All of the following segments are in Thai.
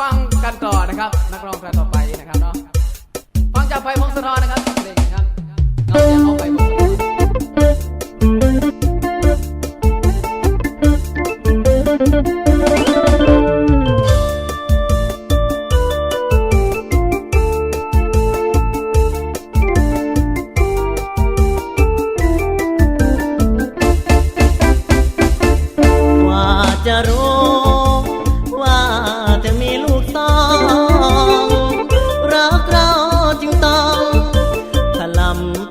ฟังกันต่อนะครับ นักร้องรายต่อไปนะครับเนาะฟังจากไฟพงศธรนะครับ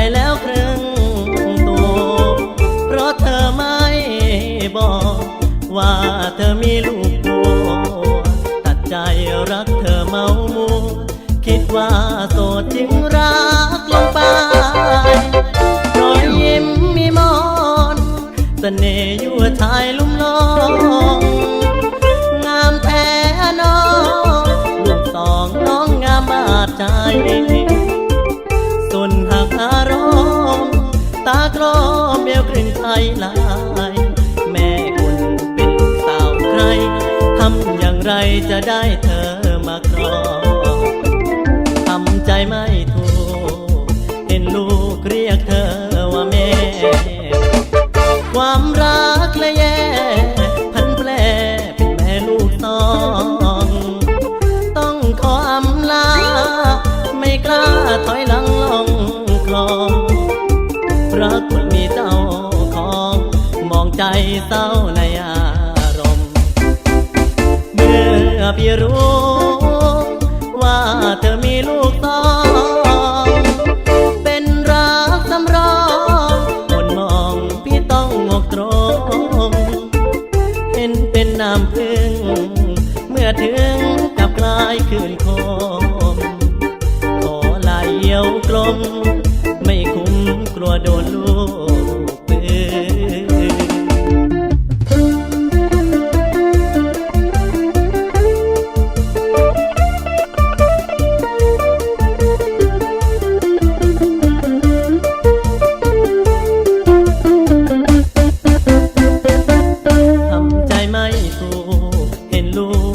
ไปแล้วครึ่งตัว เพราะเธอไม่บอก ว่าเธอมีลูกผัวตัดใจรักเธอเมามัวคิดว่าโสดจริงรักลงไปรอยยิ้มมีมอนสเสน่ห์ยู่วชายลุ่มลองงามแท้น้องลูกสองน้องงามบาดใจ ตากรอบแมวกลิ่นไทยลาย แม่คนเป็นลูกสาวใครทำอย่างไรจะได้เธอมาครองทำใจไม่ถูกเห็นลูกเรียกเธอว่าแม่ ความรักและแย่พันแปรเป็นแม่ลูกต้องต้องขออำลา ไม่กล้าถอยหลังลง กคนมีเจ้าของ มองใจเศร้าในอารมณ์เมื่อพี่รู้ ว่าเธอมีลูกสอง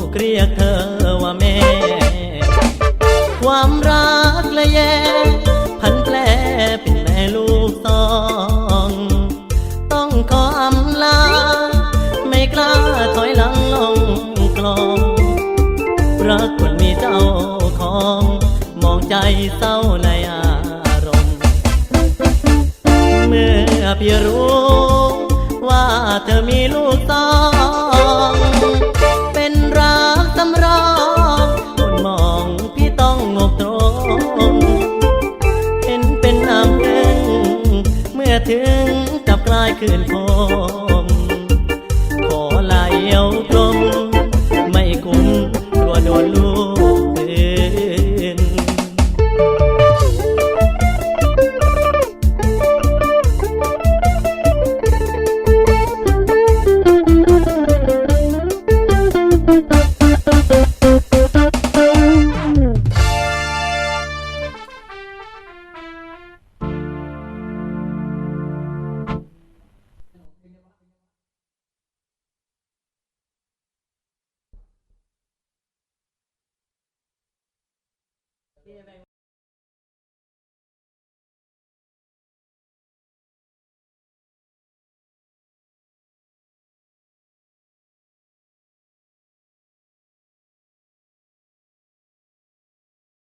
กเรียกเธอว่าแม่ ความรักและแย่พันแผลเป็นแม่ลูกสอง ต้องขออำลา ไม่กล้าถอยหลังลงคลองรักคนมีเจ้าของ มองใจเศร้าในอารมณ์ เมื่อพี่รู้ว่าเธอมีลูกสอง ถึงกับกลายคืนพอ พี่แบง